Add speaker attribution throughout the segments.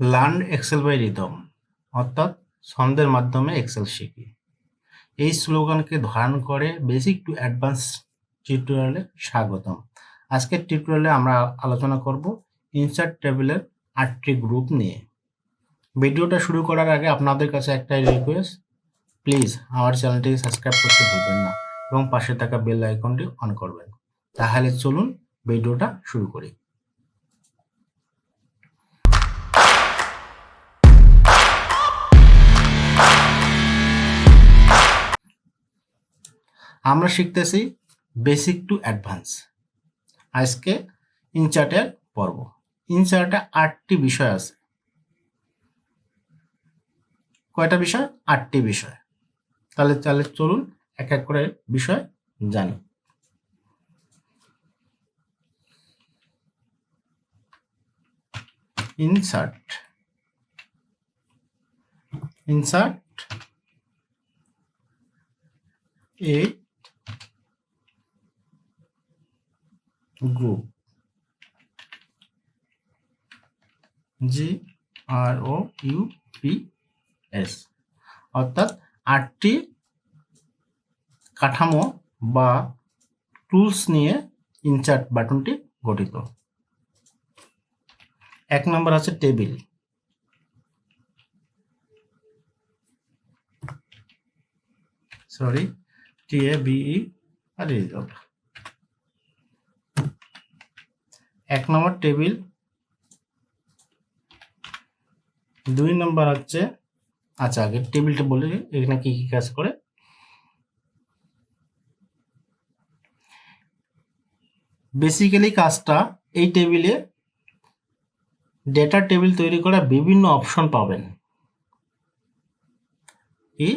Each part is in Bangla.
Speaker 1: লার্ন এক্সেল বাই রিদম, অর্থাৎ ছন্দের মাধ্যমে এক্সেল শিখি। এই স্লোগানকে ধারণ করে বেসিক টু অ্যাডভান্স টিউটোরিয়ালে স্বাগতম। আজকের টিউটোরিয়ালে আমরা আলোচনা করব ইনসার্ট টেবিলের আটটি গ্রুপ নিয়ে। ভিডিওটা শুরু করার আগে আপনাদের কাছে একটাই রিকোয়েস্ট প্লিজ আমার চ্যানেলটিকে সাবস্ক্রাইব করতে ভুলবেন না এবং পাশে থাকা বেল আইকনটি অন করবেন। তাহলে চলুন ভিডিওটা শুরু করি। আমরা শিখতেছি বেসিক টু অ্যাডভান্স আজকে ইনচার্টের পর্ব। ইনচার্টে আটটি বিষয় আছে। কয়টা বিষয়? আটটি বিষয়। তাহলে তাহলে চলুন এক এক করে বিষয় জানি। Insert. Insert. A group G, R O, U, P, S. অর্থাৎ আটটি কাঠামো বা টুলস নিয়ে ইনচার্ট বাটনটি গঠিত। এক নম্বর আছে table. Sorry, T, A B আর রিজলভ এক নম্বর টেবিল। দুই নম্বর হচ্ছে আচ্ছা আগে টেবিলটা বলে এখানে কি কি কাজ করে? বেসিক্যালি কাজটা এই টেবিলে ডেটা টেবিল তৈরি করা বিভিন্ন অপশন পাবেন। কি?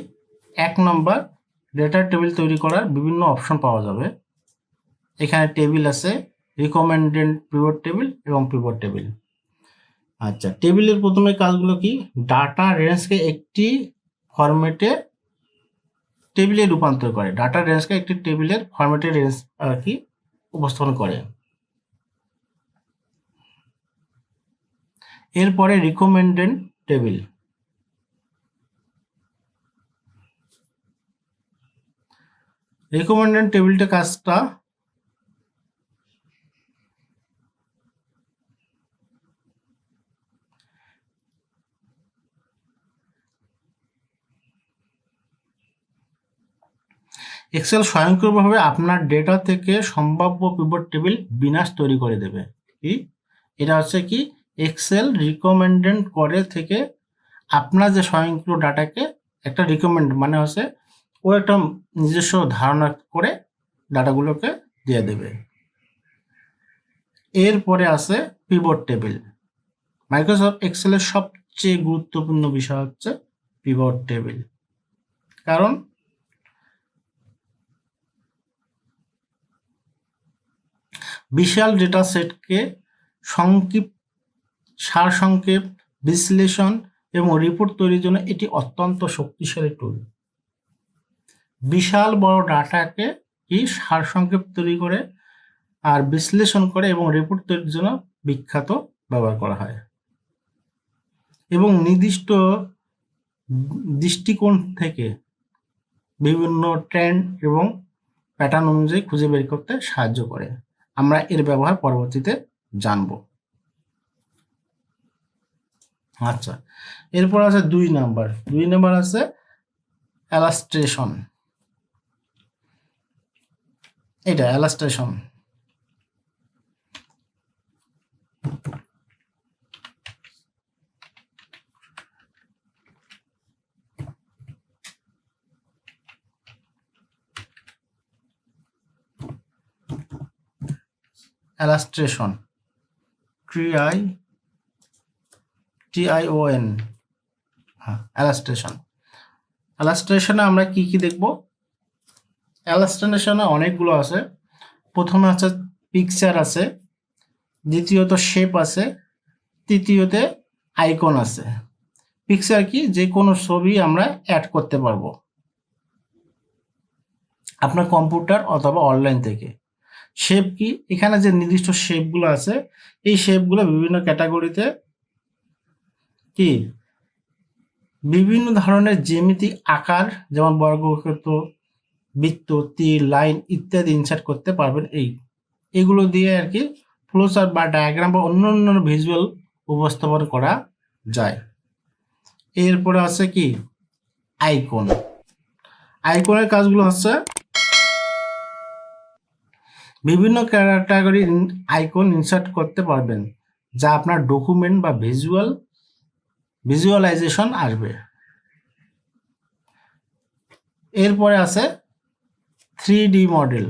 Speaker 1: এক নম্বর ডেটা টেবিল তৈরি করার বিভিন্ন অপশন পাওয়া যাবে। এখানে টেবিল আছে রিকমেন্ডেড পিভট টেবিল এবং পিভট টেবিল আচ্ছা টেবিলের প্রথমে কাজগুলো কি? ডাটা রেঞ্জকে একটি ফরম্যাটে টেবিলে রূপান্তর করে। ডাটা রেঞ্জকে একটি টেবিলের ফরম্যাটে রেঞ্জ আর কি? উপস্থাপন করে। এরপরে রিকমেন্ডেড টেবিল রিকমেন্ডেড টেবিলটা কাজটা এক্সেল স্বয়ংক্রিয়ভাবে আপনার ডেটা থেকে সম্ভাব্য পিভট টেবিল বিনাশ তৈরি করে দেবে। কি? এটা হচ্ছে কি? এক্সেল রিকমেন্ডেড করে থেকে আপনার যে স্বয়ংক্রিয় ডাটাকে একটা রিকমেন্ড মানে হচ্ছে ও একটা নিজস্ব ধারণা করে ডাটাগুলোকে দিয়ে দেবে। এরপরে আছে পিভট টেবিল মাইক্রোসফট এক্সেলের সবচেয়ে গুরুত্বপূর্ণ বিষয় হচ্ছে পিভট টেবিল কারণ বিশাল ডেটা সেটকে সংক্ষিপ্ত, সারসংক্ষেপ, বিশ্লেষণ এবং রিপোর্ট তৈরির জন্য এটি অত্যন্ত শক্তিশালী টুল বিশাল বড় ডাটাকে কি সারসংক্ষেপ তৈরি করে আর বিশ্লেষণ করে এবং রিপোর্ট তৈরির জন্য বিখ্যাত ব্যবহার করা হয়। এবং নির্দিষ্ট দৃষ্টিকোণ থেকে বিভিন্ন ট্রেন্ড এবং প্যাটার্ন অনুযায়ী খুঁজে বের করতে সাহায্য করে। আমরা এর ব্যবহার পরবর্তীতে জানব। আচ্ছা এরপর আছে দুই নাম্বার। দুই নাম্বার আছে অ্যালাস্ট্রেশন। এটা, অ্যালাস্ট্রেশন। অ্যালাস্ট্রেশন। ট্রিআই টিআইওএন হ্যাঁ অ্যালাস্ট্রেশন। অ্যালাস্ট্রেশনে আমরা কি কি দেখব? অ্যালাস্ট্রেশনে অনেকগুলো আছে। প্রথমে আছে পিকচার আছে, দ্বিতীয়ত শেপ আছে, তৃতীয়তে আইকন আছে। পিকচার কি? যে কোনো ছবি আমরা অ্যাড করতে পারব। আপনার কম্পিউটার অথবা অনলাইন থেকে। শেপ কি? এখানে যে নির্দিষ্ট শেপগুলো আছে, এই শেপগুলো বিভিন্ন ক্যাটাগরিতে কি? বিভিন্ন ধরনের জ্যামিতিক আকার, যেমন বর্গক্ষেত্র, বৃত্ত, তীর লাইন ইত্যাদি ইনসার্ট করতে পারবেন এই। এগুলো দিয়ে আর কি ফ্লোচার্ট বা ডায়াগ্রাম বা অন্য অন্য ভিজুয়াল উপস্থাপন করা যায়। এরপরে আছে কি? আইকন আইকনের কাজগুলো হচ্ছে বিভিন্ন ক্যাটাগরি আইকন ইনসার্ট করতে পারবেন, যা আপনার ডকুমেন্ট বা ভিজুয়াল ভিজুয়ালাইজেশন আসবে। এরপরে আছে থ্রি ডি মডেল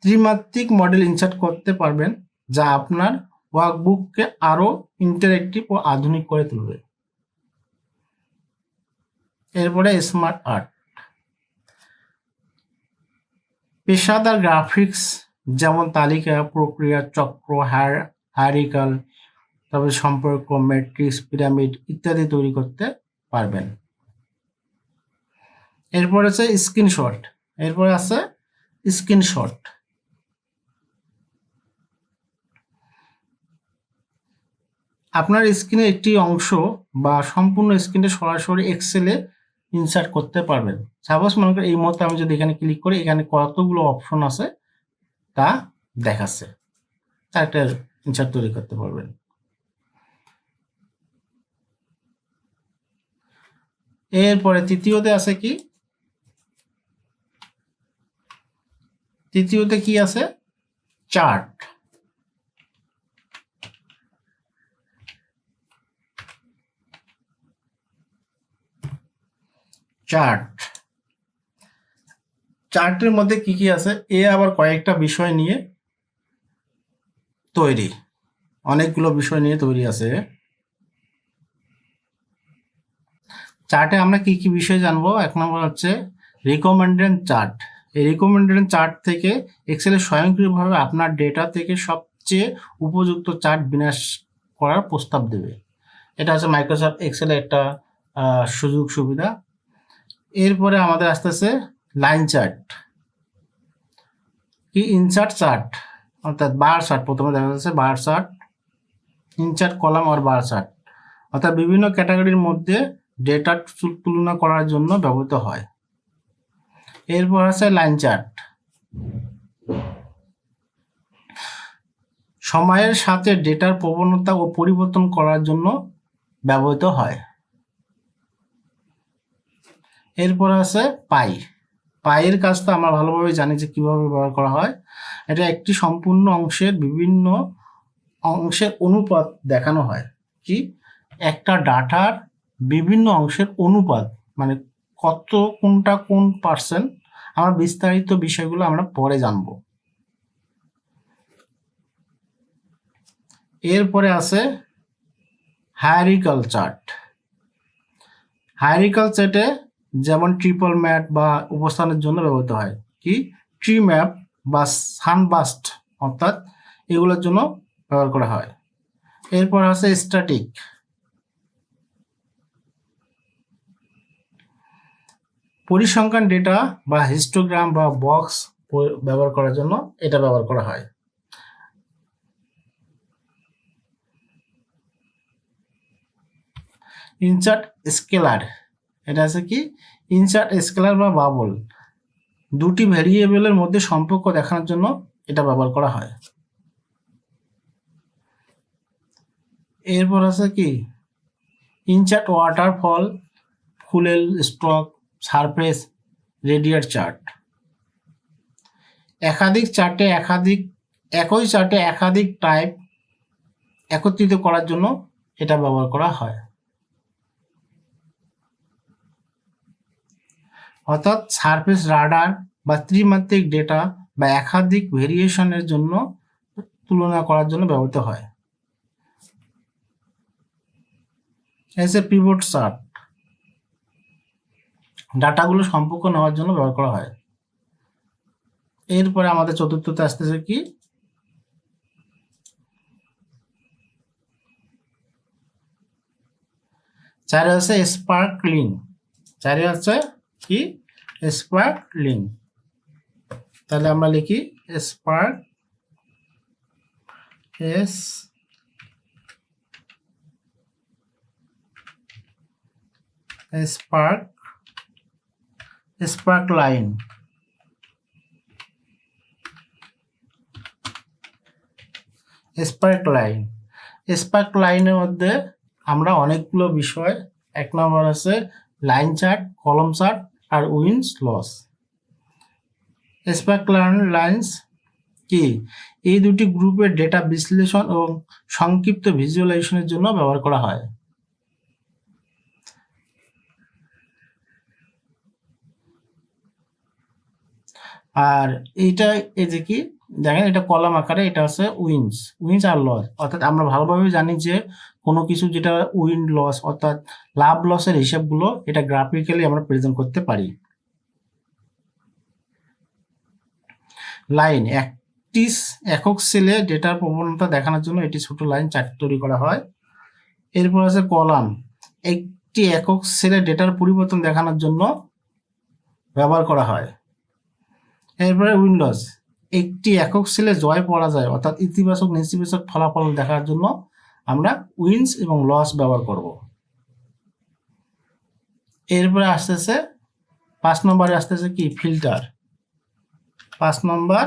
Speaker 1: ত্রিমাত্রিক মডেল ইনসার্ট করতে পারবেন, যা আপনার ওয়ার্কবুককে আরও ইন্টারেক্টিভ ও আধুনিক করে তুলবে। এরপরে স্মার্ট আর্ট পেশাদার গ্রাফিক্স যেমন তালিকা, প্রক্রিয়া চক্র, হার হারিকাল তারপরে সম্পর্ক ম্যাট্রিক্স পিরামিড ইত্যাদি তৈরি করতে পারবেন। এরপর আছে স্ক্রিনশট এরপরে আছে স্ক্রিনশট আপনার স্ক্রিনের একটি অংশ বা সম্পূর্ণ স্ক্রিনে সরাসরি এক্সেলে ইনসার্ট করতে পারবেন। সাপোজ মনে করেন এই মুহূর্তে আমি যদি এখানে ক্লিক করি, এখানে কতগুলো অপশন আছে তা দেখাচ্ছে। একটা ইনসার্ট তৈরি করতে পারবেন। এরপরে তৃতীয়তে আছে কি? তৃতীয়তে কি আছে? Chart chart. চার্টের মধ্যে কি কি আছে? এ আবার কয়েকটা বিষয় নিয়ে তৈরি। অনেকগুলো বিষয় নিয়ে তৈরি আছে। চার্টে আমরা কি কি বিষয় জানব? এক নম্বর হচ্ছে রিকমেন্ডেড চার্ট। এই রিকমেন্ডেড চার্ট থেকে এক্সেলে স্বয়ংক্রিয়ভাবে আপনার ডেটা থেকে সবচেয়ে উপযুক্ত চার্ট বিন্যাস করার প্রস্তাব দেবে। এটা হচ্ছে মাইক্রোসফট এক্সেলের একটা সুযোগ সুবিধা এরপরে আমাদের আসতেছে লাইন চার্ট কি ইনচার্ট চার্ট অর্থাৎ বার চার্ট প্রথমে দেখা যাচ্ছে বার চার্ট ইনচার্ট কলাম আর বার চার্ট অর্থাৎ বিভিন্ন ক্যাটাগরির মধ্যে ডেটা তুলনা করার জন্য ব্যবহৃত হয়। এরপর আছে লাইন চার্ট সময়ের সাথে ডেটার প্রবণতা ও পরিবর্তন করার জন্য ব্যবহৃত হয়। এরপর আছে পাই। পায়ের কাজটা আমরা ভালোভাবে জানি যে কীভাবে ব্যবহার করা হয়। এটা একটি সম্পূর্ণ অংশের বিভিন্ন অংশের অনুপাত দেখানো হয়। কি? একটা ডাটার বিভিন্ন অংশের অনুপাত মানে কত, কোনটা কোন পার্সেন্ট আমরা বিস্তারিত বিষয়গুলো আমরা পরে জানব। এরপরে আছে হায়ারিকাল চার্ট। হায়ারিকাল চার্টে যেমন ট্রিপল ম্যাট বা উপস্থানের জন্য ব্যবহৃত হয়। কি? ট্রি ম্যাপ বা সানবাস্ট অর্থাৎ এগুলোর জন্য ব্যবহার করা হয়। এরপর আছে স্ট্যাটিক পরিসংখ্যান ডেটা বা হিস্টোগ্রাম বা বক্স ব্যবহার করার জন্য এটা ব্যবহার করা হয়। ইনচার্ট স্কেলার এটা আছে কি? ইনসার্ট স্কেলার বা বাবল দুটি ভ্যারিয়েবলের মধ্যে সম্পর্ক দেখানোর জন্য এটা ব্যবহার করা হয়। এরপর আছে কি? ইনচার্ট waterfall funnel stock surface radar chart একাধিক চার্টে একাধিক, একই চার্টে একাধিক টাইপ একত্রিত করার জন্য এটা ব্যবহার করা হয়। অর্থাৎ সারফেস রাডার বা ত্রিমাত্রিক ডেটা বা একাধিক ভেরিয়েশনের জন্য তুলনা করার জন্য ব্যবহৃত হয়। এস এ পিভট চার্ট ডাটাগুলো সম্পর্ক নেওয়ার জন্য ব্যবহার করা হয়। এরপরে আমাদের চতুর্থতে আসতেছে কি? চারে আছে স্পার্কলিং চারে আছে কি স্পার্ক স্পার্কলিং তাহলে আমরা লিখি spark S spark spark line spark line spark লাইনের মধ্যে আমরা অনেকগুলো বিষয়, এক নম্বর আছে লাইন চার্ট কলম চার্ট আর উইন্স লস। স্পার্কলার লাইন্স কি? এই দুটি গ্রুপের ডেটা বিশ্লেষণ এবং সংক্ষিপ্ত ভিজুয়ালাইজেশনের জন্য ব্যবহার করা হয়। আর এইটা এই যে কি? দেখেন এটা কলাম আকারে এটা হচ্ছে উইন্স উইন্স আর লস। অর্থাৎ আমরা ভালোভাবে জানি যে কোনো কিছু যেটা উইন লস অর্থাৎ লাভ লসের হিসাবগুলো এটা গ্রাফিক্যালি আমরা প্রেজেন্ট করতে পারি। লাইন একটি একক সেলে ডেটার প্রবণতা দেখানোর জন্য এটি ছোট লাইন চার্ট তৈরি করা হয়। এরপর আছে কলাম, একটি একক সেলে ডেটার পরিবর্তন দেখানোর জন্য ব্যবহার করা হয়। এরপরে উইন্ডোজ একটি একক সেলে জয় পড়া যায়, অর্থাৎ ইতিবাচক, নেতিবাচক ফলাফল দেখার জন্য আমরা উইন্স এবং লস ব্যবহার করব। এরপরে আসতেছে, পাঁচ নম্বরে আসতেছে কি? ফিল্টার পাঁচ নম্বর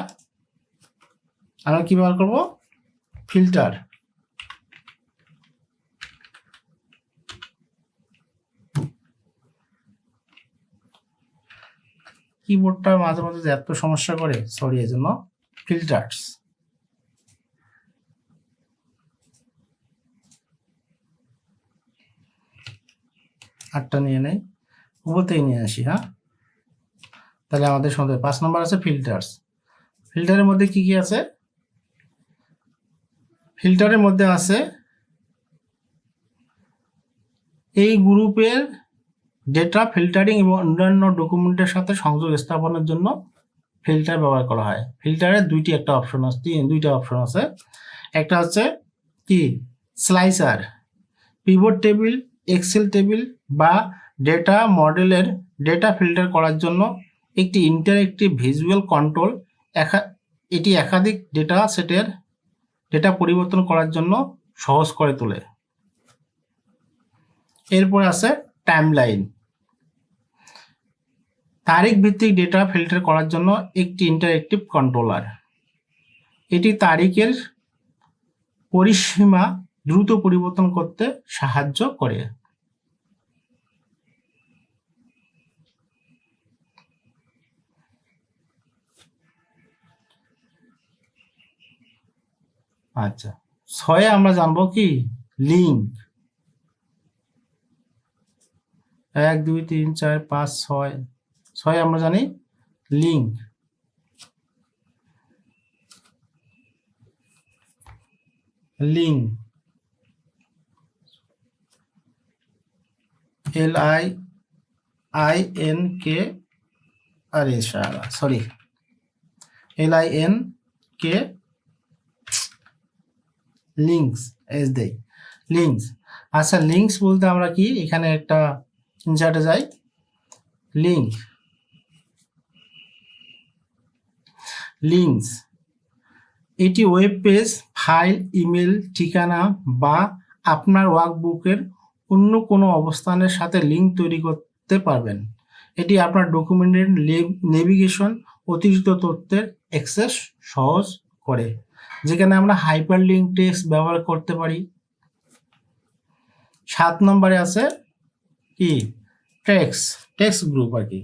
Speaker 1: আমরা কি ব্যবহার করব? ফিল্টার কিবোর্ডটা মাঝে মাঝে যে এত সমস্যা করে সরি এর জন্য ফিল্টার্স আটটা নিয়ে নেই, উপরতেই নিয়ে আসি হ্যাঁ? তাহলে আমাদের সঙ্গে পাঁচ নম্বর আছে ফিল্টার্স ফিল্টারের মধ্যে কি কি আছে? ফিল্টারের মধ্যে আছে এই গ্রুপের ডেটা ফিল্টারিং এবং অন্যান্য ডকুমেন্টের সাথে সংযোগ স্থাপনের জন্য ফিল্টার ব্যবহার করা হয়। ফিল্টারের দুইটি একটা অপশন আছে দুইটা অপশন আছে। একটা হচ্ছে কি? Slicer pivot table Excel table বা ডেটা মডেলের ডেটা ফিল্টার করার জন্য একটি ইন্টারেক্টিভ ভিজুয়াল কন্ট্রোল একা এটি একাধিক ডেটা সেটের ডেটা পরিবর্তন করার জন্য সহজ করে তোলে। এরপর আছে টাইমলাইন তারিখ ভিত্তিক ডেটা ফিল্টার করার জন্য একটি ইন্টারেক্টিভ কন্ট্রোলার এটি তারিখের পরিসীমা দ্রুত পরিবর্তন করতে সাহায্য করে। আচ্ছা ছয়ে আমরা জানব কি? লিঙ্ক এক, দুই, তিন, চার, পাঁচ, ছয় ছয় আমরা জানি link. Link. L I I N K, আরে sorry. L I N K, links, S দেই, লিঙ্কস। আচ্ছা লিঙ্কস বলতে আমরা কি? এখানে একটা ইনসার্টে যাই। লিঙ্ক। লিঙ্কস এটি ওয়েব পেজ ফাইল ইমেল ঠিকানা বা আপনার ওয়ার্কবুকের অন্য কোনো অবস্থানের সাথে লিঙ্ক তৈরি করতে পারবেন। এটি আপনার ডকুমেন্টের নেভিগেশন অতিরিক্ত তথ্যের অ্যাক্সেস সহজ করে। যেখানে আমরা হাইপার লিঙ্ক টেক্স ব্যবহার করতে পারি। সাত নম্বরে আছে কি? টেক্স টেক্সট গ্রুপ আর কি।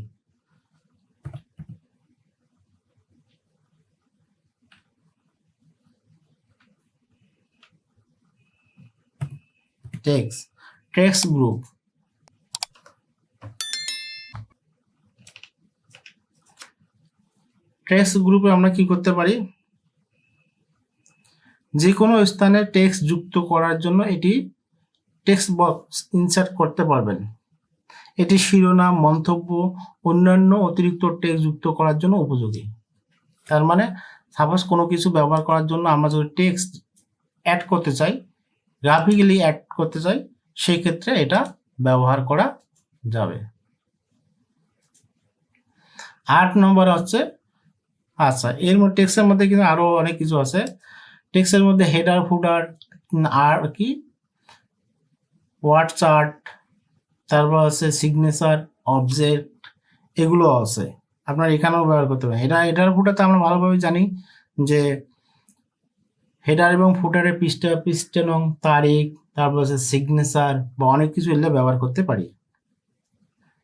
Speaker 1: টেক্স টেক্সট গ্রুপ টেক্সট গ্রুপে আমরা কি করতে পারি? যে কোনো স্থানে টেক্সট যুক্ত করার জন্য এটি টেক্সট বক্স ইনসার্ট করতে পারবেন। এটি শিরোনাম, মন্তব্য, অন্যান্য অতিরিক্ত টেক্সট যুক্ত করার জন্য উপযোগী। তার মানে সাপোজ কোনো কিছু ব্যবহার করার জন্য আমরা যদি টেক্সট অ্যাড করতে চাই গ্রাফিক্যালি অ্যাড করতে চাই, সেই ক্ষেত্রে এটা ব্যবহার করা যাবে। আট নম্বর হচ্ছে আচ্ছা এর মধ্যে টেক্সের মধ্যে কিন্তু আরও অনেক কিছু আছে। টেক্সের মধ্যে হেডার ফুডার আর কি? ওয়ার্ড চার্ট তারপর আছে সিগনেচার অবজেক্ট এগুলো আছে। আপনার এখানেও ব্যবহার করতে পারেন। এটা, এটার ফুটাতে আমরা ভালোভাবে জানি যে হেডার এবং ফুটারে পৃষ্ঠা পৃষ্ঠা নং, তারিখ, তারপর আছে সিগনেচার বা অনেক কিছু এগুলো ব্যবহার করতে পারি।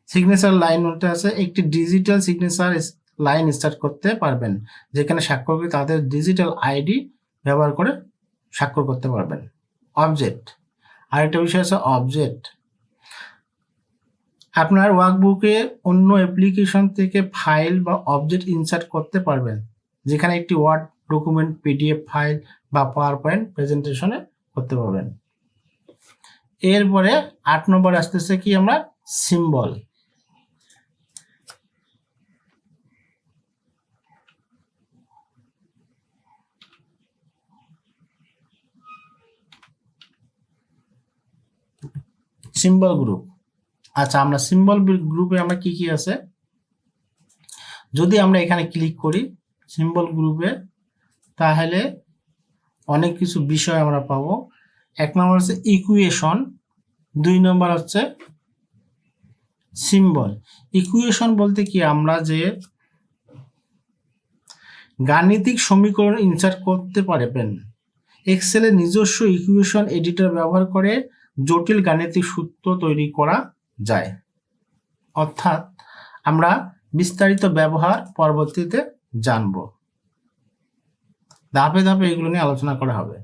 Speaker 1: সিগনেচার লাইন ওটা আছে একটি ডিজিটাল সিগনেচার লাইন স্টার্ট করতে পারবেন, যেখানে স্বাক্ষরকে তাদের ডিজিটাল আইডি ব্যবহার করে স্বাক্ষর করতে পারবেন। অবজেক্ট আরেকটা বিষয় আছে অবজেক্ট আপনার ওয়ার্কবুকে অন্য অ্যাপ্লিকেশন থেকে ফাইল বা অবজেক্ট ইনসার্ট করতে পারবেন, যেখানে একটি ওয়ার্ড ডকুমেন্ট পিডিএফ ফাইল বা পাওয়ার পয়েন্ট প্রেজেন্টেশনে করতে পারবেন। এরপরে আট নম্বর আসতেছে কি আমরা? সিম্বল সিম্বল গ্রুপ আচ্ছা আমরা সিম্বল গ্রুপে আমরা কি কি আছে? যদি আমরা এখানে ক্লিক করি সিম্বল গ্রুপে তাহলে অনেক কিছু বিষয় আমরা পাবো। এক নম্বর হচ্ছে ইকুয়েশন দুই নম্বর হচ্ছে সিম্বল ইকুয়েশন বলতে কি? আমরা যে গাণিতিক সমীকরণ ইনসার্ট করতে পারবেন এক্সেলের নিজস্ব ইকুয়েশন এডিটর ব্যবহার করে জটিল গাণিতিক সূত্র তৈরি করা যায়। অর্থাৎ আমরা বিস্তারিত ব্যবহার পরবর্তীতে জানব। ধাপে ধাপে এগুলো নিয়ে আলোচনা করা হবে।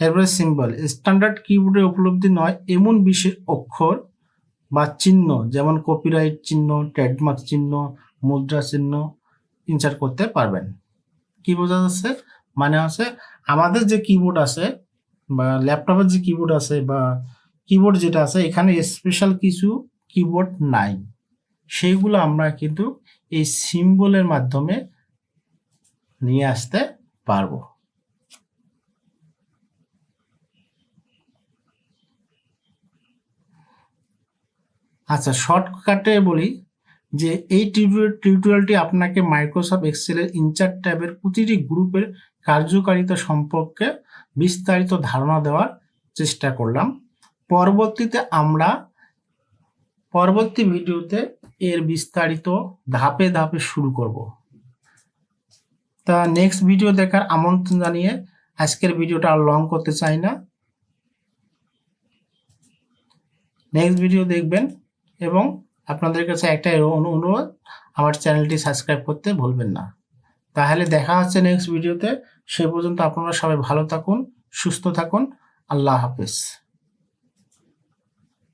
Speaker 1: এরপরে সিম্বল স্ট্যান্ডার্ড কিবোর্ডে উপলব্ধি নয়, এমন বিশেষ অক্ষর বা চিহ্ন, যেমন কপিরাইট চিহ্ন ট্রেডমার্ক চিহ্ন, মুদ্রা চিহ্ন ইনসার্ট করতে পারবেন। কি বোঝা যাচ্ছে? মানে হচ্ছে আমাদের যে কিবোর্ড আছে বা ল্যাপটপের যে কিবোর্ড আছে বা কিবোর্ড যেটা আছে, এখানে স্পেশাল কিছু কিবোর্ড নাই। সেইগুলো আমরা কিন্তু এই সিম্বলের মাধ্যমে নিয়ে আসতে পারব। আচ্ছা শর্টকাটে বলি যে এই টিউটোরিয়ালটি আপনাকে মাইক্রোসফট এক্সেলের ইনচার্ট ট্যাবের প্রতিটি গ্রুপের কার্যকারিতা সম্পর্কে বিস্তারিত ধারণা দেওয়ার চেষ্টা করলাম। পরবর্তীতে আমরা পরবর্তী ভিডিওতে এর বিস্তারিত ধাপে ধাপে শুরু করব। তা নেক্সট ভিডিও দেখার আমন্ত্রণ জানিয়ে আজকের ভিডিওটা আর লং করতে চাই না। নেক্সট ভিডিও দেখবেন এবং আপনাদের কাছে একটাই অনুরোধ, আমার চ্যানেলটি সাবস্ক্রাইব করতে ভুলবেন না। তাহলে দেখা হচ্ছে নেক্সট ভিডিওতে সে পর্যন্ত আপনারা সবাই ভালো থাকুন, সুস্থ থাকুন। আল্লাহ হাফেজ।